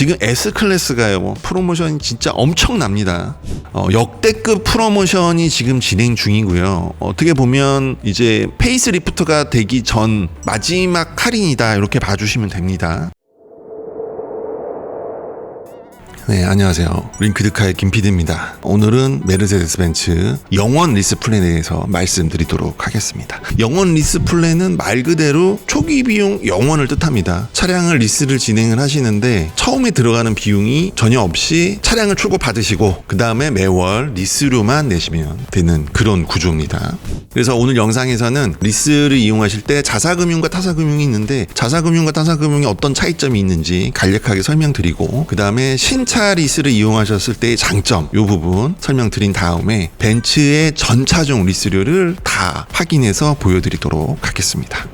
지금 S클래스가요, 뭐 프로모션이 진짜 엄청납니다. 어, 역대급 프로모션이 지금 진행 중이고요. 어떻게 보면 이제 페이스리프트가 되기 전 마지막 할인이다, 이렇게 봐주시면 됩니다. 네, 안녕하세요. 링크드카의 김PD입니다. 오늘은 메르세데스 벤츠 영원 리스 플랜에 대해서 말씀드리도록 하겠습니다. 영원 리스 플랜은 말 그대로 초기 비용 영원을 뜻합니다. 차량을 리스를 진행을 하시는데 처음에 들어가는 비용이 전혀 없이 차량을 출고 받으시고 그 다음에 매월 리스료만 내시면 되는 그런 구조입니다. 그래서 오늘 영상에서는 리스를 이용하실 때 자사금융과 타사금융이 있는데 자사금융과 타사금융이 어떤 차이점이 있는지 간략하게 설명드리고 그 다음에 신차 리스를 이용하셨을 때의 장점 이 부분 설명드린 다음에 벤츠의 전차종 리스료를 다 확인해서 보여드리도록 하겠습니다.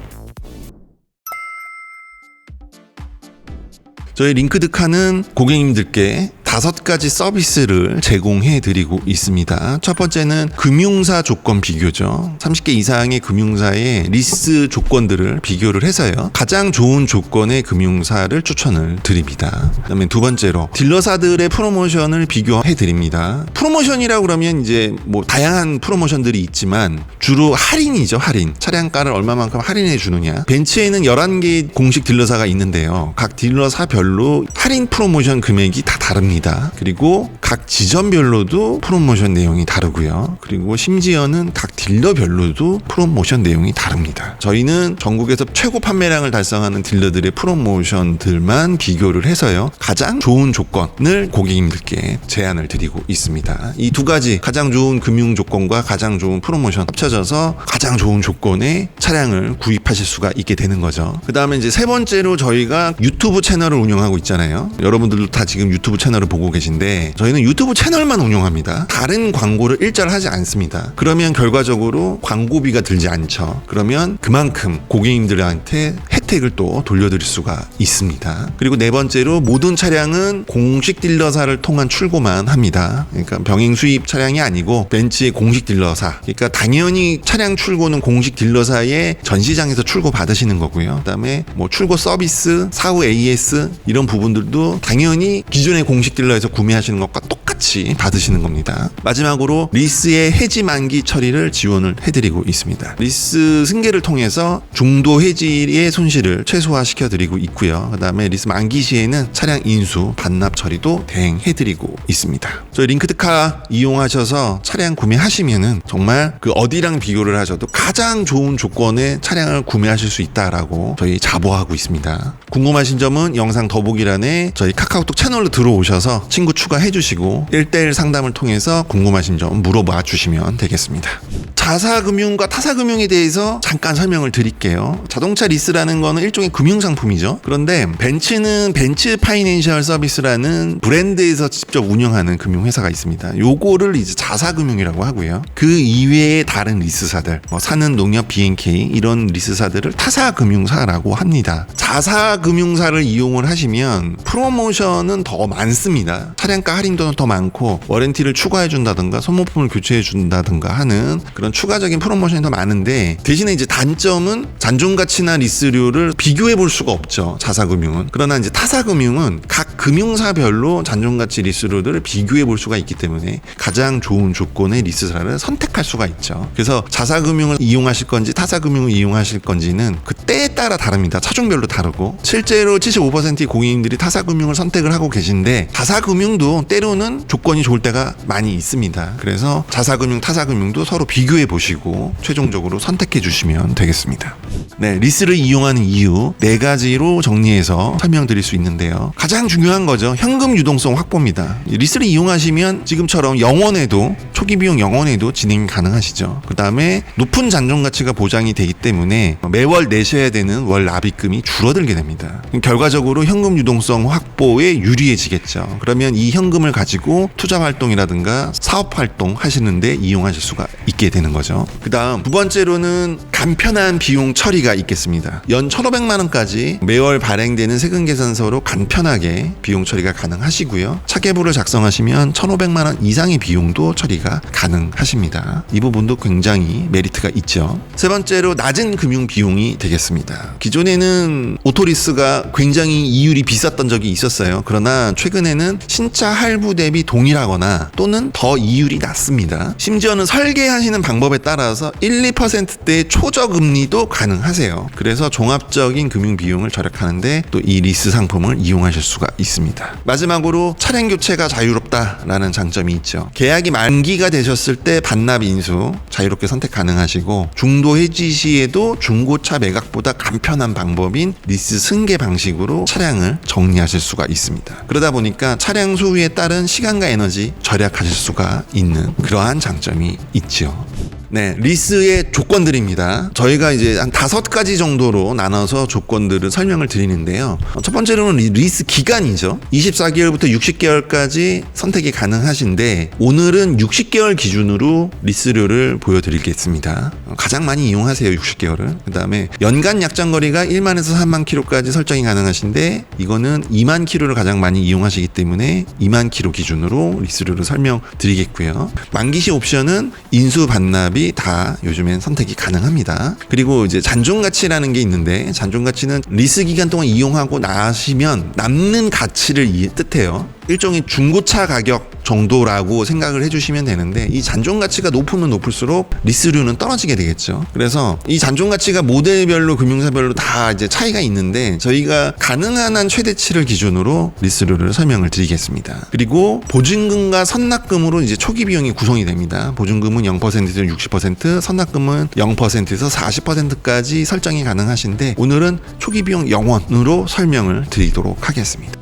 저희 링크드카는 고객님들께 다섯 가지 서비스를 제공해 드리고 있습니다. 첫 번째는 금융사 조건 비교죠. 30개 이상의 금융사의 리스 조건들을 비교를 해서요. 가장 좋은 조건의 금융사를 추천을 드립니다. 그다음에 두 번째로 딜러사들의 프로모션을 비교해 드립니다. 프로모션이라고 그러면 이제 뭐 다양한 프로모션들이 있지만 주로 할인이죠, 할인. 차량가를 얼마만큼 할인해 주느냐. 벤츠에는 11개 공식 딜러사가 있는데요. 각 딜러사별로 할인 프로모션 금액이 다 다릅니다. 그리고 각 지점별로도 프로모션 내용이 다르고요. 그리고 심지어는 각 딜러별로도 프로모션 내용이 다릅니다. 저희는 전국에서 최고 판매량을 달성하는 딜러들의 프로모션들만 비교를 해서요. 가장 좋은 조건을 고객님들께 제안을 드리고 있습니다. 이 두 가지 가장 좋은 금융 조건과 가장 좋은 프로모션 합쳐져서 가장 좋은 조건의 차량을 구입하실 수가 있게 되는 거죠. 그 다음에 이제 세 번째로 저희가 유튜브 채널을 운영하고 있잖아요. 여러분들도 다 지금 유튜브 채널을 보고 계신데 저희는 유튜브 채널만 운영합니다. 다른 광고를 일절 하지 않습니다. 그러면 결과적으로 광고비가 들지 않죠. 그러면 그만큼 고객님들한테 혜택을 또 돌려드릴 수가 있습니다. 그리고 네 번째로 모든 차량은 공식 딜러사를 통한 출고만 합니다. 그러니까 병행 수입 차량이 아니고 벤츠의 공식 딜러사. 그러니까 당연히 차량 출고는 공식 딜러사의 전시장에서 출고 받으시는 거고요. 그다음에 뭐 출고 서비스, 사후 AS 이런 부분들도 당연히 기존의 공식 딜러에서 구매하시는 것과 똑 같이 받으시는 겁니다. 마지막으로 리스의 해지 만기 처리를 지원을 해드리고 있습니다. 리스 승계를 통해서 중도 해지의 손실을 최소화시켜 드리고 있고요. 그다음에 리스 만기 시에는 차량 인수 반납 처리도 대행해드리고 있습니다. 저희 링크드카 이용하셔서 차량 구매하시면은 정말 그 어디랑 비교를 하셔도 가장 좋은 조건의 차량을 구매하실 수 있다라고 저희 자부하고 있습니다. 궁금하신 점은 영상 더보기란에 저희 카카오톡 채널로 들어오셔서 친구 추가해 주시고 1대1 상담을 통해서 궁금하신 점 물어봐 주시면 되겠습니다. 자사금융과 타사금융에 대해서 잠깐 설명을 드릴게요. 자동차 리스라는 거는 일종의 금융상품이죠. 그런데 벤츠는 벤츠 파이낸셜 서비스라는 브랜드에서 직접 운영하는 금융회사가 있습니다. 요거를 이제 자사금융이라고 하고요. 그 이외의 다른 리스사들, 뭐 사는 농협 BNK 이런 리스사들을 타사금융사라고 합니다. 자사금융사를 이용을 하시면 프로모션은 더 많습니다. 차량가 할인도 더 많고 워렌티를 추가해 준다든가 소모품을 교체해 준다든가 하는 그런 추가적인 프로모션이 더 많은데 대신에 이제 단점은 잔존 가치나 리스료를 비교해 볼 수가 없죠. 자사금융은. 그러나 이제 타사금융은 각 금융사별로 잔존 가치 리스료들을 비교해 볼 수가 있기 때문에 가장 좋은 조건의 리스사를 선택할 수가 있죠. 그래서 자사금융을 이용하실 건지 타사금융을 이용하실 건지는 그 때에 따라 다릅니다. 차종별로 다르고 실제로 75%의 고객님들이 타사금융을 선택을 하고 계신데 자사금융도 때로는 조건이 좋을 때가 많이 있습니다. 그래서 자사금융, 타사금융도 서로 비교해 보시고 최종적으로 선택해 주시면 되겠습니다. 네, 리스를 이용하는 이유 네 가지로 정리해서 설명드릴 수 있는데요. 가장 중요한 거죠. 현금 유동성 확보입니다. 리스를 이용하시면 지금처럼 영원에도 초기 비용 영원에도 진행이 가능하시죠. 그 다음에 높은 잔존 가치가 보장이 되기 때문에 매월 내셔야 되는 월 납입금이 줄어들게 됩니다. 결과적으로 현금 유동성 확보에 유리해지겠죠. 그러면 이 현금을 가지고 투자 활동이라든가 사업 활동 하시는데 이용하실 수가 있게 되는 거죠. 그 다음 두 번째로는 간편한 비용 처리가 있겠습니다. 연 1,500만 원까지 매월 발행되는 세금 계산서로 간편하게 비용 처리가 가능하시고요. 차계부를 작성하시면 1,500만 원 이상의 비용도 처리가 가능하십니다. 이 부분도 굉장히 메리트가 있죠. 세 번째로 낮은 금융 비용이 되겠습니다. 기존에는 오토리스가 굉장히 이율이 비쌌던 적이 있었어요. 그러나 최근에는 신차 할부 대비 동일하거나 또는 더 이율이 낮습니다. 심지어는 설계하시는 방법에 따라서 1, 2%대의 초저금리도 가능하세요. 그래서 종합적인 금융 비용을 절약하는데 또 이 리스 상품을 이용하실 수가 있습니다. 마지막으로 차량 교체가 자유롭다라는 장점이 있죠. 계약이 만기가 되셨을 때 반납 인수 자유롭게 선택 가능하시고 중도 해지 시에도 중고차 매각보다 간편한 방법인 리스 승계 방식으로 차량을 정리하실 수가 있습니다. 그러다 보니까 차량 소유에 따른 시간 과 에너지 절약하실 수가 있는 그러한 장점이 있죠. 네, 리스의 조건들입니다. 저희가 이제 한 다섯 가지 정도로 나눠서 조건들을 설명을 드리는데요. 어, 첫 번째로는 리- 리스 기간이죠. 24개월부터 60개월까지 선택이 가능하신데 오늘은 60개월 기준으로 리스료를 보여드리겠습니다. 어, 가장 많이 이용하세요, 60개월은. 그 다음에 연간 약정 거리가 1만에서 3만 킬로까지 설정이 가능하신데 이거는 2만 킬로를 가장 많이 이용하시기 때문에 2만 킬로 기준으로 리스료를 설명드리겠고요. 만기시 옵션은 인수 반납이 다 요즘엔 선택이 가능합니다. 그리고 이제 잔존 가치라는 게 있는데 잔존 가치는 리스 기간 동안 이용하고 나시면 남는 가치를 이- 뜻해요. 일종의 중고차 가격 정도라고 생각을 해주시면 되는데 이 잔존 가치가 높으면 높을수록 리스료는 떨어지게 되겠죠. 그래서 이 잔존 가치가 모델별로 금융사별로 다 이제 차이가 있는데 저희가 가능한 한 최대치를 기준으로 리스료를 설명을 드리겠습니다. 그리고 보증금과 선납금으로 이제 초기 비용이 구성이 됩니다. 보증금은 0%에서 60%, 선납금은 0%에서 40%까지 설정이 가능하신데 오늘은 초기 비용 0원으로 설명을 드리도록 하겠습니다.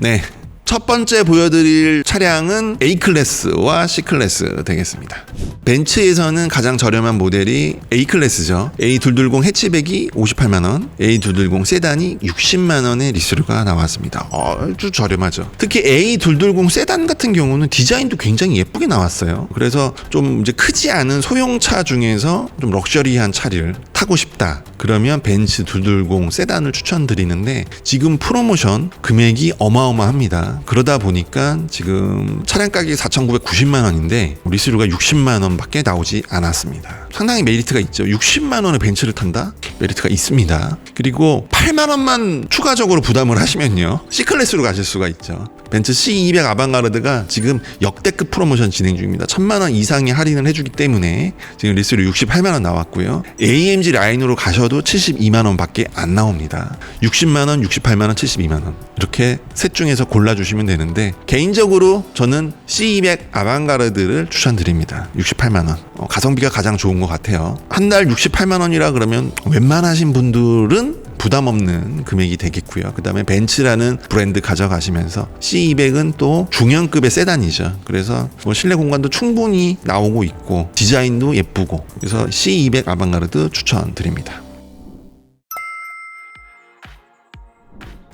네. 첫 번째 보여드릴 차량은 A 클래스와 C 클래스 되겠습니다. 벤츠에서는 가장 저렴한 모델이 A 클래스죠. A220 해치백이 58만 원, A210 세단이 60만 원의 리스료가 나왔습니다. 아주 저렴하죠. 특히 A220 세단 같은 경우는 디자인도 굉장히 예쁘게 나왔어요. 그래서 좀 이제 크지 않은 소형차 중에서 좀 럭셔리한 차를 타고 싶다. 그러면 벤츠 220 세단을 추천드리는데 지금 프로모션 금액이 어마어마합니다. 그러다 보니까 지금 차량 가격이 4,990만 원인데 리스료가 60만 원밖에 나오지 않았습니다. 상당히 메리트가 있죠. 60만 원의 벤츠를 탄다? 메리트가 있습니다. 그리고 8만 원만 추가적으로 부담을 하시면요. C클래스로 가실 수가 있죠. 벤츠 C200 아방가르드가 지금 역대급 프로모션 진행 중입니다. 1000만 원 이상의 할인을 해주기 때문에 지금 리스료 68만 원 나왔고요. AMG 라인으로 가셔도 72만 원밖에 안 나옵니다. 60만 원, 68만 원, 72만 원 이렇게 셋 중에서 골라주시면 되는데 개인적으로 저는 C200 아방가르드를 추천드립니다. 68만 원. 어, 가성비가 가장 좋은 것 같아요. 한 달 68만 원이라 그러면 웬만하신 분들은 부담 없는 금액이 되겠고요. 그 다음에 벤츠라는 브랜드 가져가시면서 C200은 또 중형급의 세단이죠. 그래서 뭐 실내 공간도 충분히 나오고 있고 디자인도 예쁘고 그래서 C200 아방가르드 추천드립니다.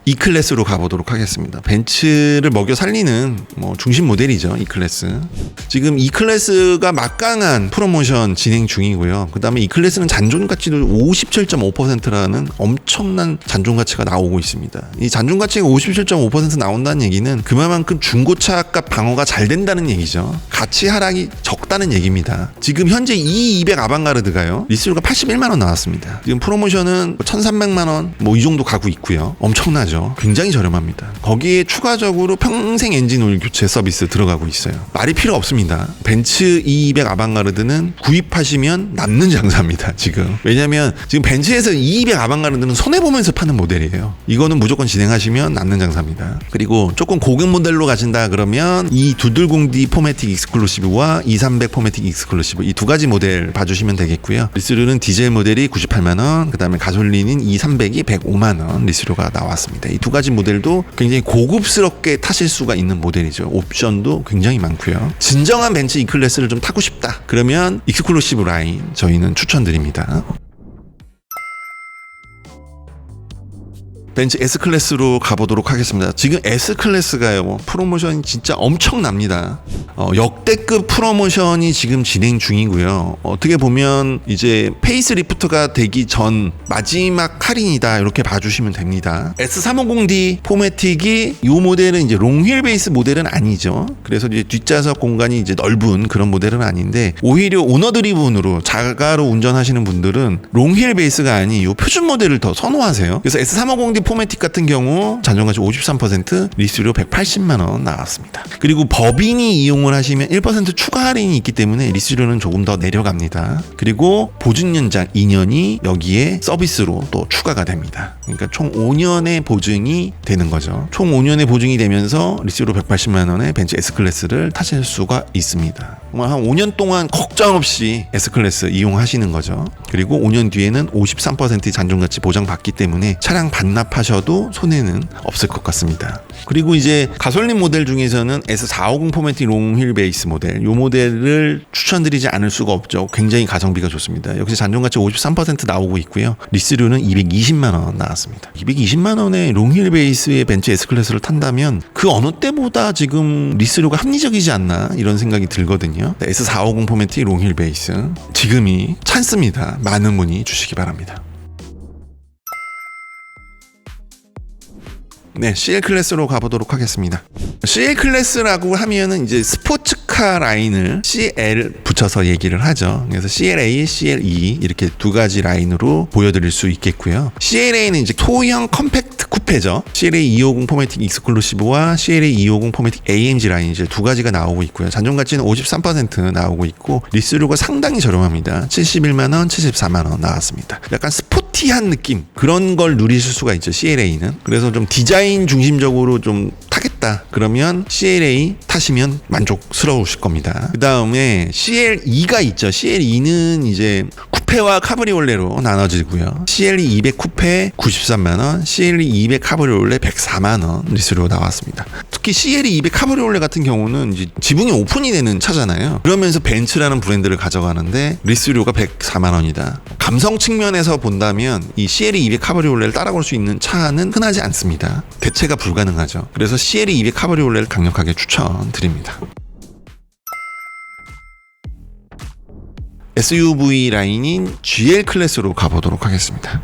E 클래스로 가보도록 하겠습니다. 벤츠를 먹여 살리는 뭐 중심 모델이죠. E 클래스. 지금 E 클래스가 막강한 프로모션 진행 중이고요. 그 다음에 E 클래스는 잔존 가치도 57.5%라는 엄청난 잔존 가치가 나오고 있습니다. 이 잔존 가치가 57.5% 나온다는 얘기는 그만큼 중고차 값 방어가 잘 된다는 얘기죠. 가치 하락이 적다는 얘기입니다. 지금 현재 E200 아방가르드가요. 리스료가 81만 원 나왔습니다. 지금 프로모션은 1,300만 원 뭐 이 정도 가고 있고요. 엄청나죠. 굉장히 저렴합니다. 거기에 추가적으로 평생 엔진 오일 교체 서비스 들어가고 있어요. 말이 필요 없습니다. 벤츠 E200 아방가르드는 구입하시면 남는 장사입니다. 지금 왜냐하면 지금 벤츠에서 E200 아방가르드는 손해 보면서 파는 모델이에요. 이거는 무조건 진행하시면 남는 장사입니다. 그리고 조금 고급 모델로 가신다 그러면 이 220D 포매틱 익스클루시브와 230 포매틱 익스클루시브 이 두 가지 모델 봐주시면 되겠고요. 리스료는 디젤 모델이 98만 원, 그 다음에 가솔린인 230이 105만 원 리스료가 나왔습니다. 이 두 가지 모델도 굉장히 고급스럽게 타실 수가 있는 모델이죠. 옵션도 굉장히 많고요. 진정한 벤츠 E 클래스를 좀 타고 싶다. 그러면 익스클루시브 라인 저희는 추천드립니다. 벤츠 S 클래스로 가보도록 하겠습니다. 지금 S 클래스가요 프로모션이 진짜 엄청납니다. 어, 역대급 프로모션이 지금 진행 중이고요. 어떻게 보면 이제 페이스리프트가 되기 전 마지막 할인이다 이렇게 봐주시면 됩니다. S350D 포매틱이 이 모델은 이제 롱휠 베이스 모델은 아니죠. 그래서 이제 뒷좌석 공간이 이제 넓은 그런 모델은 아닌데 오히려 오너 드리븐으로 자가로 운전하시는 분들은 롱휠 베이스가 아닌 이 표준 모델을 더 선호하세요. 그래서 S350D 포매틱 같은 경우 잔존가치 53% 리스료 180만 원 나왔습니다. 그리고 법인이 이용을 하시면 1% 추가 할인이 있기 때문에 리스료는 조금 더 내려갑니다. 그리고 보증 연장 2년이 여기에 서비스로 또 추가가 됩니다. 그러니까 총 5년의 보증이 되는 거죠. 총 5년의 보증이 되면서 리스료 180만 원에 벤츠 S 클래스를 타실 수가 있습니다. 정말 한 5년 동안 걱정 없이 S 클래스 이용하시는 거죠. 그리고 5년 뒤에는 53%의 잔존가치 보장받기 때문에 차량 반납하셔도 손해는 없을 것 같습니다. 그리고 이제 가솔린 모델 중에서는 S450 포매틱 롱휠 베이스 모델 이 모델을 추천드리지 않을 수가 없죠. 굉장히 가성비가 좋습니다. 역시 잔존가치 53% 나오고 있고요. 리스료는 220만 원 나왔습니다. 220만 원의 롱힐 베이스의 벤츠 S 클래스를 탄다면 그 어느 때보다 지금 리스료가 합리적이지 않나 이런 생각이 들거든요. S450 포매틱 롱힐 베이스 지금이 찬스입니다. 많은 문의 주시기 바랍니다. 네, CL 클래스로 가보도록 하겠습니다. CL 클래스라고 하면은 이제 스포츠카 라인을 CL 붙여서 얘기를 하죠. 그래서 CLA, CLE 이렇게 두 가지 라인으로 보여드릴 수 있겠고요. CLA는 이제 소형 컴팩트 쿠페죠. CLA 250 포매틱 익스클루시브와 CLA 250 포매틱 AMG 라인 이제 두 가지가 나오고 있고요. 잔존 가치는 53% 나오고 있고 리스료가 상당히 저렴합니다. 71만 원, 74만 원 나왔습니다. 약간 스포티한 느낌 그런 걸 누리실 수가 있죠. CLA는. 그래서 좀 디자인 중심적으로 좀 타겠다. 그러면 CLA 타시면 만족스러우실 겁니다. 그 다음에 CL2가 있죠. CL2는 이제 쿠페와 카브리올레로 나눠지고요. CLE 200 쿠페 93만 원, CLE 200 카브리올레 104만 원 리스로 나왔습니다. 특히 CLE 200 카브리올레 같은 경우는 이제 지붕이 오픈이 되는 차잖아요. 그러면서 벤츠라는 브랜드를 가져가는데 리스료가 104만 원이다. 감성 측면에서 본다면 이 CLE 200 카브리올레를 따라올 수 있는 차는 흔하지 않습니다. 대체가 불가능하죠. 그래서 CLE 200 카브리올레를 강력하게 추천드립니다. SUV 라인인 GL 클래스로 가보도록 하겠습니다.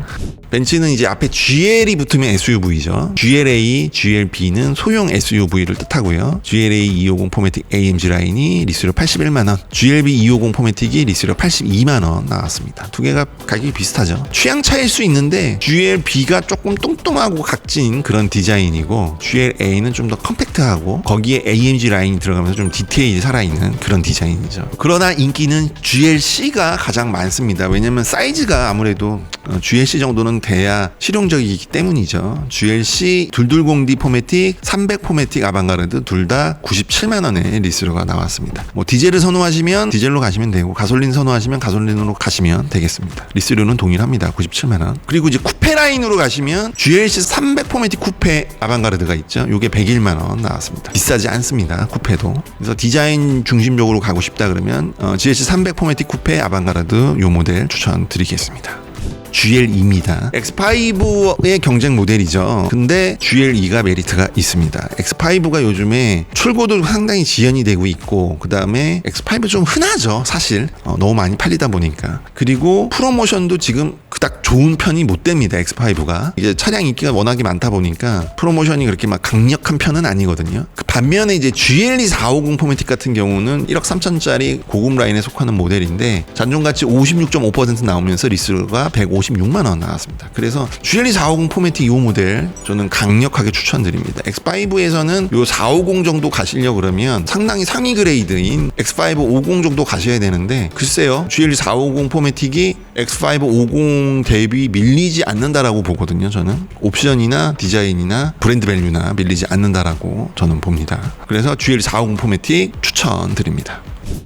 벤츠는 이제 앞에 GL이 붙으면 SUV죠. GLA, GLB는 소형 SUV를 뜻하고요. GLA 250 포매틱 AMG 라인이 리스료 81만 원, GLB 250 포매틱이 리스료 82만 원 나왔습니다. 두 개가 가격이 비슷하죠. 취향 차일 수 있는데 GLB가 조금 뚱뚱하고 각진 그런 디자인이고 GLA는 좀 더 컴팩트하고 거기에 AMG 라인이 들어가면서 좀 디테일이 살아있는 그런 디자인이죠. 그러나 인기는 GLC가 가장 많습니다. 왜냐면 사이즈가 아무래도 어, GLC 정도는 돼야 실용적이기 때문이죠. GLC 220D 포매틱, 300 포매틱 아방가르드 둘 다 97만 원의 리스료가 나왔습니다. 뭐 디젤을 선호하시면 디젤로 가시면 되고 가솔린 선호하시면 가솔린으로 가시면 되겠습니다. 리스료는 동일합니다. 97만 원. 그리고 이제 쿠페 라인으로 가시면 GLC 300 포매틱 쿠페 아방가르드가 있죠. 요게 101만 원 나왔습니다. 비싸지 않습니다. 쿠페도. 그래서 디자인 중심적으로 가고 싶다 그러면 어, GLC 300 포매틱 쿠페 아방가르드 요 모델 추천드리겠습니다. GL2입니다. X5의 경쟁 모델이죠. 근데 GL2가 메리트가 있습니다. X5가 요즘에 출고도 상당히 지연이 되고 있고, 그 다음에 X5 좀 흔하죠, 사실. 어, 너무 많이 팔리다 보니까. 그리고 프로모션도 지금 그닥 좋은 편이 못 됩니다, X5가. 이제 차량 인기가 워낙에 많다 보니까 프로모션이 그렇게 막 강력한 편은 아니거든요. 그 반면에 이제 GL2 450 포매틱 같은 경우는 1억 3천짜리 고급 라인에 속하는 모델인데 잔존가치 56.5% 나오면서 리스가 156만 원 나왔습니다. 그래서 GL2 450 포매틱 이 모델 저는 강력하게 추천드립니다. X5에서는 요 450 정도 가시려 그러면 상당히 상위 그레이드인 X5 50 정도 가셔야 되는데 글쎄요 GL2 450 포매틱이 X5 50 대비 밀리지 않는다라고 보거든요. 저는 옵션이나 디자인이나 브랜드 밸류나 밀리지 않는다라고 저는 봅니다. 그래서 GL 450 포매틱 추천드립니다.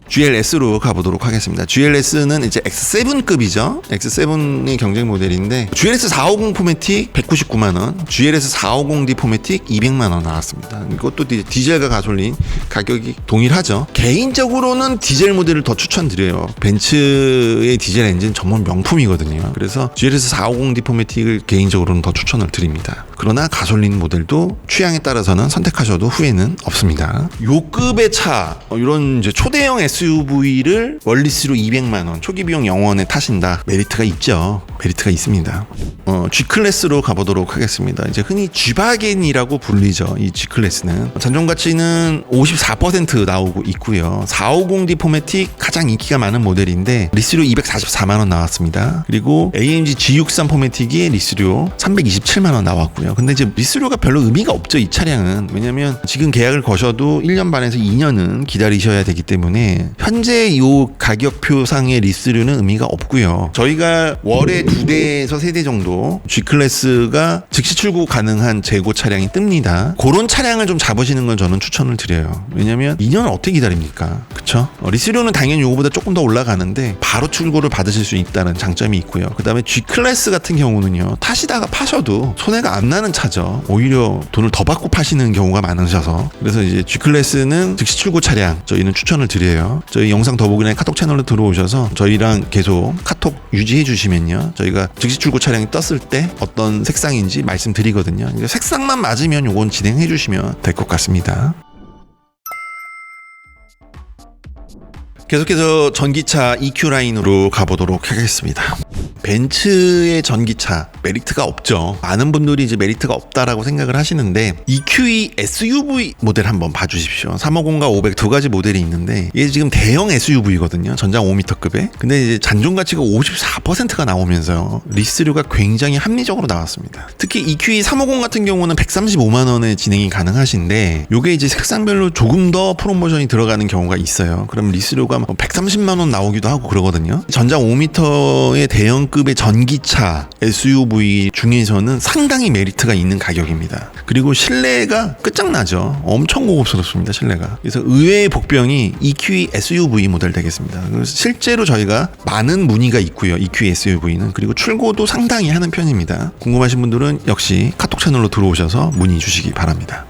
GLS로 가보도록 하겠습니다. GLS는 이제 X7급이죠. X7의 경쟁 모델인데 GLS 450 포매틱 199만 원, GLS 450D 포매틱 200만 원 나왔습니다. 이것도 디- 디젤과 가솔린 가격이 동일하죠. 개인적으로는 디젤 모델을 더 추천드려요. 벤츠의 디젤 엔진 정말 명품이거든요. 그래서 GLS 450D 포매틱을 개인적으로는 더 추천을 드립니다. 그러나 가솔린 모델도 취향에 따라서는 선택하셔도 후회는 없습니다. 요 급의 차, 어, 이런 이제 초대 형 SUV를 원리스로 200만 원, 초기 비용 0원에 타신다. 메리트가 있죠. 메리트가 있습니다. 어, G 클래스로 가보도록 하겠습니다. 이제 흔히 G바겐이라고 불리죠. 이 G 클래스는 잔존 가치는 54% 나오고 있고요. 450D 포매틱 가장 인기가 많은 모델인데 리스료 244만 원 나왔습니다. 그리고 AMG G63 포매틱이 리스료 327만 원 나왔고요. 근데 이제 리스료가 별로 의미가 없죠. 이 차량은 왜냐면 지금 계약을 거셔도 1년 반에서 2년은 기다리셔야 되기 때문에 현재 이 가격표상의 리스료는 의미가 없고요. 저희가 월에 두 대에서 세 대 정도 G 클래스가 즉시 출고 가능한 재고 차량이 뜹니다. 그런 차량을 좀 잡으시는 걸 저는 추천을 드려요. 왜냐면 2년을 어떻게 기다립니까? 그쵸? 어, 리스료는 당연히 요거보다 조금 더 올라가는데 바로 출고를 받으실 수 있다는 장점이 있고요. 그 다음에 G 클래스 같은 경우는요. 타시다가 파셔도 손해가 안 나는 차죠. 오히려 돈을 더 받고 파시는 경우가 많으셔서 그래서 이제 G 클래스는 즉시 출고 차량 저희는 추천을 드려요. 저희 영상 더보기란에 카톡 채널로 들어오셔서 저희랑 계속 카톡 유지해 주시면요. 저희가 즉시 출고 차량이 떴을 때 어떤 색상인지 말씀드리거든요. 그러니까 색상만 맞으면 요건 진행해 주시면 될 것 같습니다. 계속해서 전기차 EQ 라인으로 가보도록 하겠습니다. 벤츠의 전기차 메리트가 없죠. 많은 분들이 이제 메리트가 없다라고 생각을 하시는데 EQE SUV 모델 한번 봐주십시오. 350과 500 두 가지 모델이 있는데 이게 지금 대형 SUV거든요. 전장 5m급에. 근데 이제 잔존 가치가 54%가 나오면서 리스료가 굉장히 합리적으로 나왔습니다. 특히 EQE 350 같은 경우는 135만 원에 진행이 가능하신데 요게 이제 색상별로 조금 더 프로모션이 들어가는 경우가 있어요. 그럼 리스료가 뭐 130만 원 나오기도 하고 그러거든요. 전장 5m의 대형급의 전기차 SUV 중에서는 상당히 메리트가 있는 가격입니다. 그리고 실내가 끝장나죠. 엄청 고급스럽습니다. 실내가. 그래서 의외의 복병이 EQE SUV 모델 되겠습니다. 실제로 저희가 많은 문의가 있고요. EQE SUV는 그리고 출고도 상당히 하는 편입니다. 궁금하신 분들은 역시 카톡 채널로 들어오셔서 문의 주시기 바랍니다.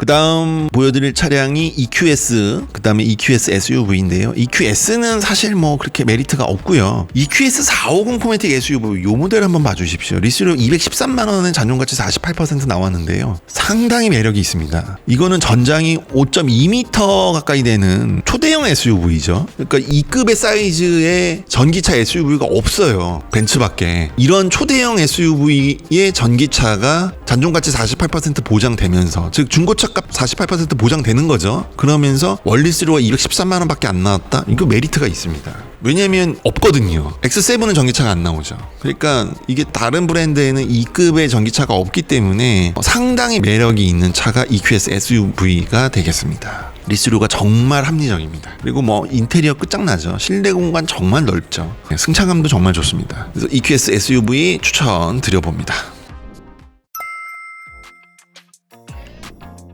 그 다음 보여드릴 차량이 EQS, 그 다음에 EQS SUV인데요. EQS는 사실 뭐 그렇게 메리트가 없고요. EQS 450 포매틱 SUV 요 모델 한번 봐주십시오. 리스료 213만 원에 잔존가치 48% 나왔는데요. 상당히 매력이 있습니다. 이거는 전장이 5.2m 가까이 되는 초대형 SUV죠. 그러니까 이 급의 사이즈의 전기차 SUV가 없어요. 벤츠밖에. 이런 초대형 SUV의 전기차가 잔존가치 48% 보장되면서 즉 중고차 값 48% 보장되는 거죠. 그러면서 원리스료가 213만 원밖에 안 나왔다. 이거 메리트가 있습니다. 왜냐면 없거든요. X7은 전기차가 안 나오죠. 그러니까 이게 다른 브랜드에는 이 급의 전기차가 없기 때문에 상당히 매력이 있는 차가 EQS SUV가 되겠습니다. 리스료가 정말 합리적입니다. 그리고 뭐 인테리어 끝장나죠. 실내 공간 정말 넓죠. 승차감도 정말 좋습니다. 그래서 EQS SUV 추천 드려봅니다.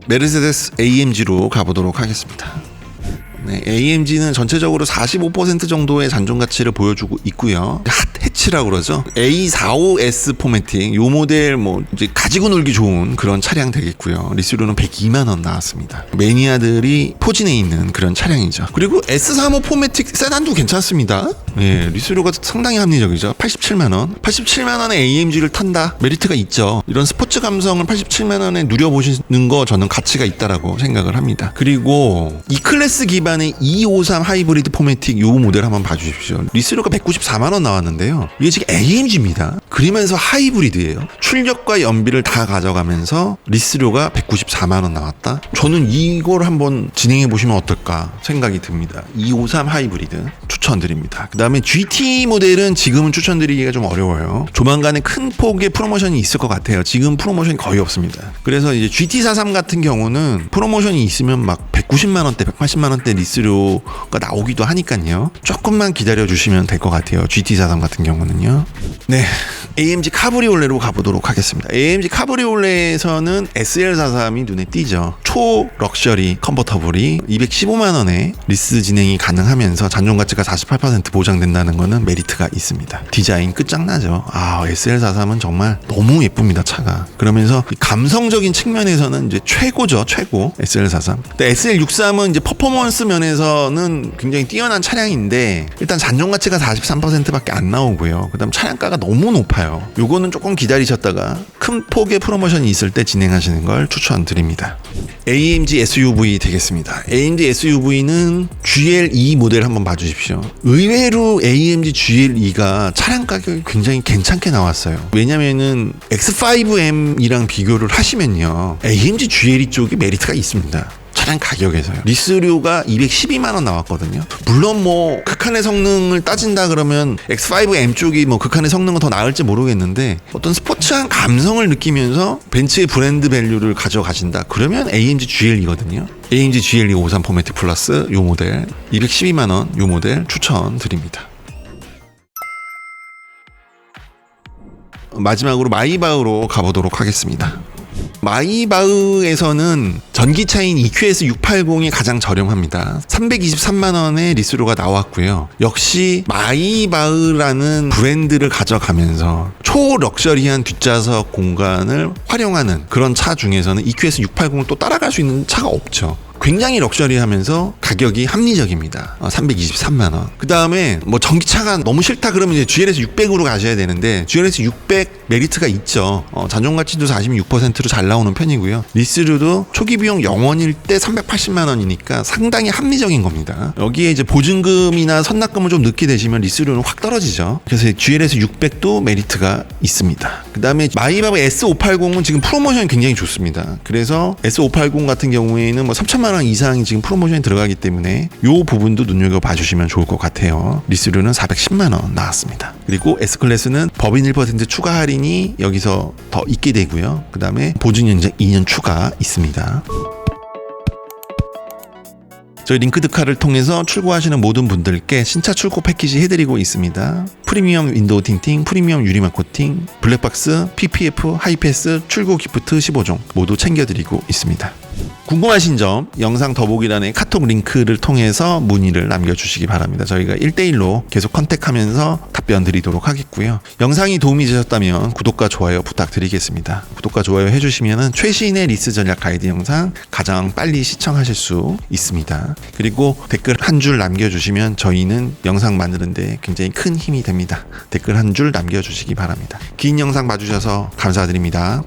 메르세데스 AMG로 가보도록 하겠습니다. 네, AMG는 전체적으로 45% 정도의 잔존 가치를 보여주고 있고요. 핫 해치라고 그러죠. A45S 포매틱 요 모델 뭐 이제 가지고 놀기 좋은 그런 차량 되겠고요. 리스료는 102만 원 나왔습니다. 매니아들이 포진해 있는 그런 차량이죠. 그리고 S35 포매틱 세단도 괜찮습니다. 예, 리스료가 상당히 합리적이죠. 87만 원. 87만 원에 AMG를 탄다. 메리트가 있죠. 이런 스포츠 감성을 87만 원에 누려보시는 거 저는 가치가 있다라고 생각을 합니다. 그리고 이 클래스 기반 의253 하이브리드 포매틱 요 모델 한번 봐주십시오. 리스료가 194만 원 나왔는데요. 이게 지금 AMG입니다. 그러면서 하이브리드예요. 출력과 연비를 다 가져가면서 리스료가 194만 원 나왔다. 저는 이걸 한번 진행해 보시면 어떨까 생각이 듭니다. 253 하이브리드 추천드립니다. 그 다음에 GT 모델은 지금은 추천드리기가 좀 어려워요. 조만간에 큰 폭의 프로모션이 있을 것 같아요. 지금 프로모션이 거의 없습니다. 그래서 이제 GT43 같은 경우는 프로모션이 있으면 막 190만 원대, 180만 원대 리스 료가 나오기도 하니까요. 조금만 기다려 주시면 될 것 같아요. GT43 같은 경우는요. 네. AMG 카브리올레로 가보도록 하겠습니다. AMG 카브리올레에서는 SL43이 눈에 띄죠. 초 럭셔리 컨버터블이 215만 원에 리스 진행이 가능하면서 잔존 가치가 48% 보장된다는 것은 메리트가 있습니다. 디자인 끝장나죠. 아, SL43은 정말 너무 예쁩니다, 차가. 그러면서 이 감성적인 측면에서는 이제 최고죠, 최고. SL43. 근데 SL63은 이제 퍼포먼스 면 에서는 굉장히 뛰어난 차량인데 일단 잔존 가치가 43%밖에 안 나오고요. 그다음 차량가가 너무 높아요. 요거는 조금 기다리셨다가 큰 폭의 프로모션이 있을 때 진행하시는 걸 추천드립니다. AMG SUV 되겠습니다. AMG SUV는 GLE 모델 한번 봐주십시오. 의외로 AMG GLE가 차량 가격이 굉장히 괜찮게 나왔어요. 왜냐면은 X5M이랑 비교를 하시면요. AMG GLE 쪽이 메리트가 있습니다. 차량 가격에서요. 리스료가 212만 원 나왔거든요. 물론 뭐 극한의 성능을 따진다 그러면 X5M 쪽이 뭐 극한의 성능은 더 나을지 모르겠는데 어떤 스포츠한 감성을 느끼면서 벤츠의 브랜드 밸류를 가져가신다. 그러면 AMG GL이거든요. AMG GLE 53 포매틱 플러스 요 모델 212만 원 요 모델 추천드립니다. 마지막으로 마이바흐로 가보도록 하겠습니다. 마이바흐에서는 전기차인 EQS 680이 가장 저렴합니다. 323만 원의 리스로가 나왔고요. 역시 마이바흐라는 브랜드를 가져가면서 초럭셔리한 뒷좌석 공간을 활용하는 그런 차 중에서는 EQS 680을 또 따라갈 수 있는 차가 없죠. 굉장히 럭셔리하면서 가격이 합리적입니다. 어, 323만 원. 그 다음에 뭐 전기차가 너무 싫다 그러면 이제 GLS 600으로 가셔야 되는데 GLS 600 메리트가 있죠. 어, 잔존 가치도 46%로 잘 나오는 편이고요. 리스료도 초기 비용 0원일 때 380만 원이니까 상당히 합리적인 겁니다. 여기에 이제 보증금이나 선납금을 좀 넣게 되시면 리스료는 확 떨어지죠. 그래서 GLS 600도 메리트가 있습니다. 그 다음에 마이바브 S580은 지금 프로모션이 굉장히 좋습니다. 그래서 S580 같은 경우에는 뭐 3천 만 원 이상이 지금 프로모션이 들어가기 때문에 이 부분도 눈여겨 봐주시면 좋을 것 같아요. 리스료는 410만 원 나왔습니다. 그리고 S 클래스는 법인 1% 추가 할인이 여기서 더 있게 되고요. 그 다음에 보증 연장 2년 추가 있습니다. 저희 링크드카를 통해서 출고하시는 모든 분들께 신차 출고 패키지 해드리고 있습니다. 프리미엄 윈도우 틴팅, 프리미엄 유리막 코팅, 블랙박스, PPF, 하이패스, 출고 기프트 15종 모두 챙겨드리고 있습니다. 궁금하신 점 영상 더보기란에 카톡 링크를 통해서 문의를 남겨주시기 바랍니다. 저희가 1대1로 계속 컨택하면서 답변 드리도록 하겠고요. 영상이 도움이 되셨다면 구독과 좋아요 부탁드리겠습니다. 구독과 좋아요 해주시면 최신의 리스 전략 가이드 영상 가장 빨리 시청하실 수 있습니다. 그리고 댓글 한 줄 남겨주시면 저희는 영상 만드는데 굉장히 큰 힘이 됩니다. 댓글 한 줄 남겨주시기 바랍니다. 긴 영상 봐주셔서 감사드립니다.